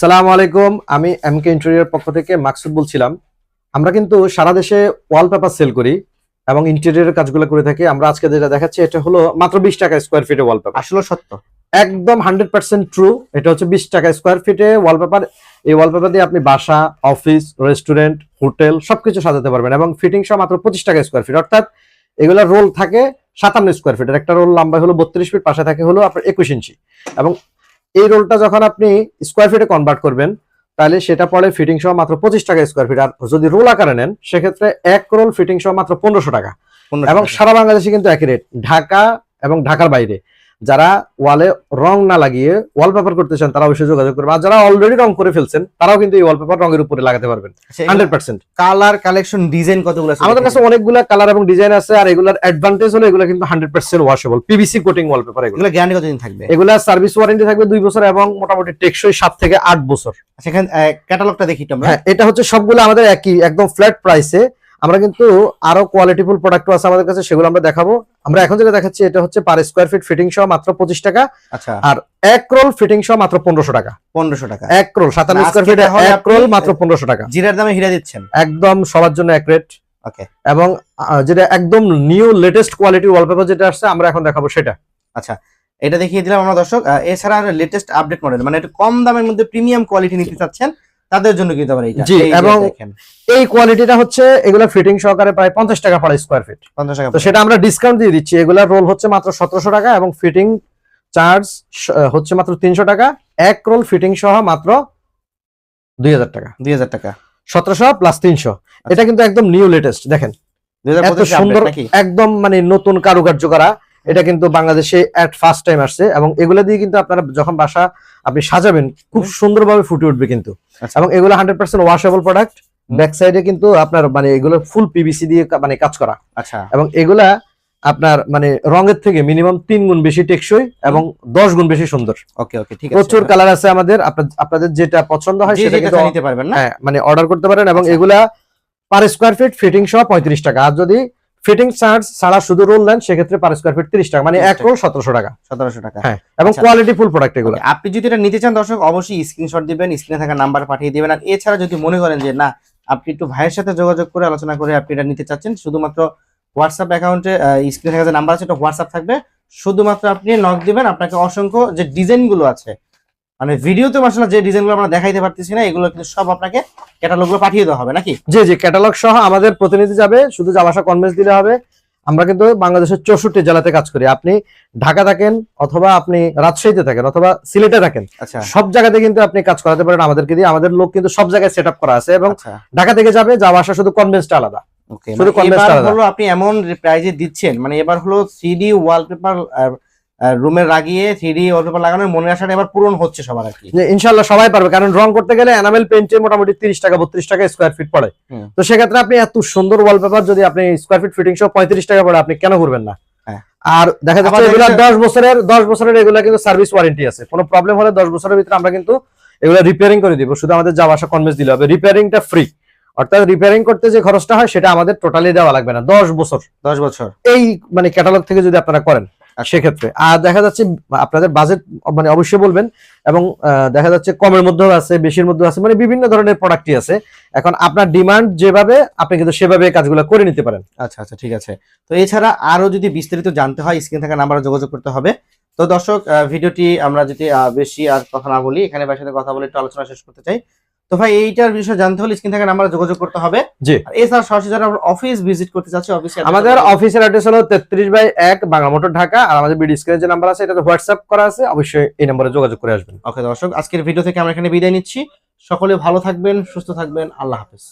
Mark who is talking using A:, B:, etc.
A: সালাম আলাইকুম আমি এম কে ইন্টেরিয়ার পক্ষ থেকে মাকসুদ বলছিলাম। আমরা কিন্তু সারা দেশে ওয়ালপেপার সেল করি এবং ইন্টেরিয়রের কাজগুলো করে থাকি। আমরা আজকে যেটা দেখাচ্ছি এটা হলো মাত্র বিশ টাকা স্কোয়ার ফিটে ওয়ালপেপার
B: আসলে সত্য।
A: একদম হান্ড্রেড পার্সেন্ট ট্রু এটা হচ্ছে বিশ টাকা স্কোয়ার ফিটে ওয়ালপেপার এই ওয়ালপেপার দিয়ে আপনি বাসা অফিস রেস্টুরেন্ট হোটেল সবকিছু সাজাতে পারবেন এবং ফিটিং সহ মাত্র পঁচিশ টাকা স্কোয়ার ফিট অর্থাৎ এগুলা রোল থাকে সাতান্ন স্কোয়ার ফিটের একটা রোল লম্বা হলো বত্রিশ ফিট পাশে থাকে হলো আপনার একুশ ইঞ্চি। এবং এই রোলটা যখন আপনি স্কোয়ার ফিটে কনভার্ট করবেন তাহলে সেটা পড়ে ফিটিং সহ মাত্র পঁচিশ টাকা স্কোয়ার ফিট আর যদি রোল আকারে নেন সেক্ষেত্রে এক রোল ফিটিং সহ মাত্র পনেরোশো টাকা। এবং সারা বাংলাদেশে কিন্তু একই রেট ঢাকা এবং ঢাকার বাইরে। যারা ওয়ালে রং না লাগিয়ে ওয়ালপেপার করতে চান তারা অবশ্যই যোগাযোগ করবে আর যারা অলরেডি রং করে ফেলছেন তারাও কিন্তু এই ওয়ালপেপার রঙের উপরে লাগাতে পারবেন। Hundred percent
B: colour collection design কতগুলো আছে?
A: আমাদের কাছে অনেকগুলা কালার এবং ডিজাইন আছে আর এগুলার অ্যাডভান্টেজ হলো এগুলো কিন্তু hundred percent washable PVC coating wallpaper এগুলো।
B: এগুলো গ্যারান্টি কতদিন থাকবে?
A: এগুলা সার্ভিস ওয়ারেন্টি থাকবে দুই বছর এবং মোটামুটি টেকসই সাত থেকে আট বছর।
B: সেখানে ক্যাটালগটা দেখি আমরা।
A: হ্যাঁ এটা হচ্ছে সবগুলো আমাদের একই একদম ফ্ল্যাট প্রাইসে আমরা কিন্তু আরও কোয়ালিটিফুল প্রোডাক্ট আছে আমাদের কাছে সেগুলো আমরা দেখাবো। আমরা এখন যেটা দেখাচ্ছি এটা হচ্ছে পার স্কোয়ার ফিট ফিটিং সহ মাত্র পঁচিশ টাকা।
B: আচ্ছা।
A: আর এক রোল ফিটিং সহ মাত্র পনেরোশো টাকা।
B: পনেরোশো টাকা।
A: এক রোল সাতান্ন স্কোয়ার ফিট এক রোল মাত্র পনেরোশো টাকা।
B: জিরার দামে হিরা দিচ্ছেন।
A: একদম সবার জন্য এক রেট
B: ওকে।
A: এবং যেটা একদম নিউ লেটেস্ট কোয়ালিটির ওয়ালপেপার যেটা আসছে আমরা এখন দেখাবো সেটা।
B: আচ্ছা এটা দেখিয়ে দিলাম আমরা দর্শক। এছাড়া লেটেস্ট আপডেট মডেল মানে একটু কম দামের মধ্যে প্রিমিয়াম কোয়ালিটি নিতে চাচ্ছেন। তাদের জন্য কিন্তু আবার এইটা।
A: জি, এবং এই কোয়ালিটিটা হচ্ছে এগুলো ফিটিং সহকারে প্রায় পঞ্চাশ টাকা পড়ে স্কোয়ার ফিট
B: পঞ্চাশ টাকা
A: তো সেটা আমরা ডিসকাউন্ট দিয়ে দিচ্ছি। এগুলার রোল হচ্ছে মাত্র সতেরোশো টাকা এবং ফিটিং চার্জ হচ্ছে মাত্র তিনশো টাকা। এক রোল ফিটিং সহ মাত্র দুই হাজার টাকা।
B: দুই হাজার টাকা।
A: সতেরোশো প্লাস তিনশো। এটা কিন্তু একদম নিউ লেটেস্ট দেখেন। এত সুন্দর একদম মানে নতুন কারুকার্য করা। এটা কিন্তু বাংলাদেশে এট ফার্স্ট টাইম আসছে এবং এগুলো দিয়ে কিন্তু আপনারা যখন বাসা আপনি সাজাবেন খুব সুন্দরভাবে ফুটে উঠবে কিন্তু।
B: আচ্ছা।
A: এবং এগুলো hundred percent washable product back সাইডে কিন্তু আপনার মানে এগুলো ফুল পিভিসি দিয়ে মানে কাজ করা।
B: আচ্ছা।
A: এবং এগুলা আপনার মানে রঙের থেকে মিনিমাম তিন গুণ বেশি টেকসই এবং দশ গুণ বেশি সুন্দর।
B: ওকে ওকে ঠিক আছে।
A: প্রচুর কালার আছে আমাদের আপনার- আপনাদের যেটা পছন্দ হয় সেটা কিন্তু
B: নিতে পারবেন না?
A: হ্যাঁ মানে অর্ডার করতে পারেন এবং
B: আচ্ছা।
A: এগুলা পার স্কোয়ার ফিট ফিটিং সহ পঁয়ত্রিশ টাকা। আর যদি ফিটিং চার্জ ছাড়া শুধু রোল দেন সেক্ষেত্রে পার স্কোয়ার ফিট তিরিশ টাকা। মানে এক রোল সতেরোশো টাকা।
B: সতেরোশো টাকা।
A: হ্যাঁ এবং। কোয়ালিটি ফুল প্রোডাক্ট এগুলো।
B: আপনি যদি এটা নিতে চান দর্শক অবশ্যই স্ক্রিনশট দিবেন স্ক্রিনে থাকা নাম্বার পাঠিয়ে দিবেন। আর এছাড়া যদি মনে করেন যে না আপনি একটু ভাইয়ের সাথে যোগাযোগ করে আলোচনা করে আপনি এটা নিতে চাচ্ছেন শুধুমাত্র হোয়াটসঅ্যাপ অ্যাকাউন্টে স্ক্রিনে থাকা যে নাম্বার আছে এটা হোয়াটসঅ্যাপ থাকবে। শুধুমাত্র আপনি নক দিবেন। আপনাকে অসংখ্য যে ডিজাইনগুলো আছে মানে ভিডিওতে আসলে যে ডিজাইনগুলো আমরা দেখাইতে পারতেছি না এগুলো কিন্তু সব আপনাকে ক্যাটালগগুলো পাঠিয়ে দেওয়া হবে নাকি?
A: জি জি ক্যাটালগ সহ আমাদের প্রতিনিধি যাবে শুধু যাওয়া আসা কনভেন্স দিলে হবে আমরা কিন্তু বাংলাদেশের চৌষট্টি জেলাতে কাজ করি। আপনি ঢাকা থাকেন অথবা আপনি রাজশাহীতে থাকেন অথবা সিলেটে থাকেন
B: আচ্ছা।
A: সব জায়গাতে কিন্তু আপনি কাজ করাতে পারেন আমাদেরকে দিয়ে। আমাদের লোক কিন্তু সব জায়গায় সেট করা আছে এবং
B: আচ্ছা।
A: ঢাকা থেকে যাবে যাওয়া আসা শুধু কনভেন্সটা আলাদা।
B: ওকে
A: শুধু convince আলাদা।
B: হলো আপনি এমন প্রাইজে দিচ্ছেন মানে এবার হলো থ্রি ওয়ালপেপার রুমে লাগিয়ে থ্রি ওয়ালপেপার লাগানোর মনে আসাটা এবার পূরণ হচ্ছে সবার আর কি
A: ইনশাল্লাহ সবাই পারবে কারণ রং করতে গেলে এনামেল পেন্টে মোটামুটি তিরিশ টাকা বত্রিশ টাকা স্কোয়ার ফিট পড়ে। তো সেক্ষেত্রে আপনি এত সুন্দর ওয়ালপেপার যদি আপনি স্কোয়ার ফিট ফিটিং সহ পঁয়ত্রিশ টাকা পড়ে আপনি কেন করবেন না?
B: হ্যাঁ।
A: আর দেখা যাচ্ছে এগুলা
B: দেখা
A: দশ বছরের দশ বছরের এগুলা কিন্তু সার্ভিস ওয়ারেন্টি আছে। কোনো প্রবলেম হলে দশ বছরের ভিতরে আমরা কিন্তু এগুলো রিপেয়ারিং করে দিব। শুধু আমাদের যাওয়া আসা কনভেন্স দিলে হবে। রিপেয়ারিংটা ফ্রি অর্থাৎ রিপেয়ারিং করতে যে খরচটা হয় সেটা আমাদের টোটালি দেওয়া লাগবে না। দশ বছর।
B: দশ বছর।
A: এই মানে ক্যাটালগ থেকে যদি আপনারা করেন। সেক্ষেত্রে। আর দেখা যাচ্ছে আপনাদের বাজেট মানে অবশ্যই বলবেন এবং দেখা যাচ্ছে কমের মধ্যেও আছে বেশির মধ্যেও আছে মানে বিভিন্ন ধরনের প্রোডাক্টই আছে। এখন আপনার ডিমান্ড যেভাবে আপনি কিন্তু সেভাবে কাজগুলো করে নিতে পারেন।
B: আচ্ছা আচ্ছা ঠিক আছে। তো এছাড়া আরও যদি বিস্তারিত জানতে হয় স্ক্রিন থাকা নাম্বারে যোগাযোগ করতে হবে। তো দর্শক ভিডিওটি আমরা যদি বেশি আর কথা না বলি এখানে ভাইয়ের সাথে কথা বলে একটু আলোচনা শেষ করতে চাই। তো ভাই এইটার বিষয়ে জানতে হলে স্ক্রিন থেকে নাম্বার যোগাযোগ করতে হবে।
A: জি।
B: আর এছাড়া সরাসরি যারা অফিস ভিজিট করতে চাচ্ছে অফিসে
A: আমাদের অফিসের অ্যাড্রেস হলো তেত্রিশ বাই এক বাংলা মোটর ঢাকা। আর আমাদের বিডি স্ক্রিনে যে নাম্বার আছে এটাতে হোয়াটসঅ্যাপ করা আছে অবশ্যই এই নম্বরে যোগাযোগ করে আসবেন।
B: ওকে দর্শক আজকের ভিডিও থেকে আমরা এখানে বিদায় নিচ্ছি। সকলে ভালো থাকবেন সুস্থ থাকবেন আল্লাহ হাফেজ।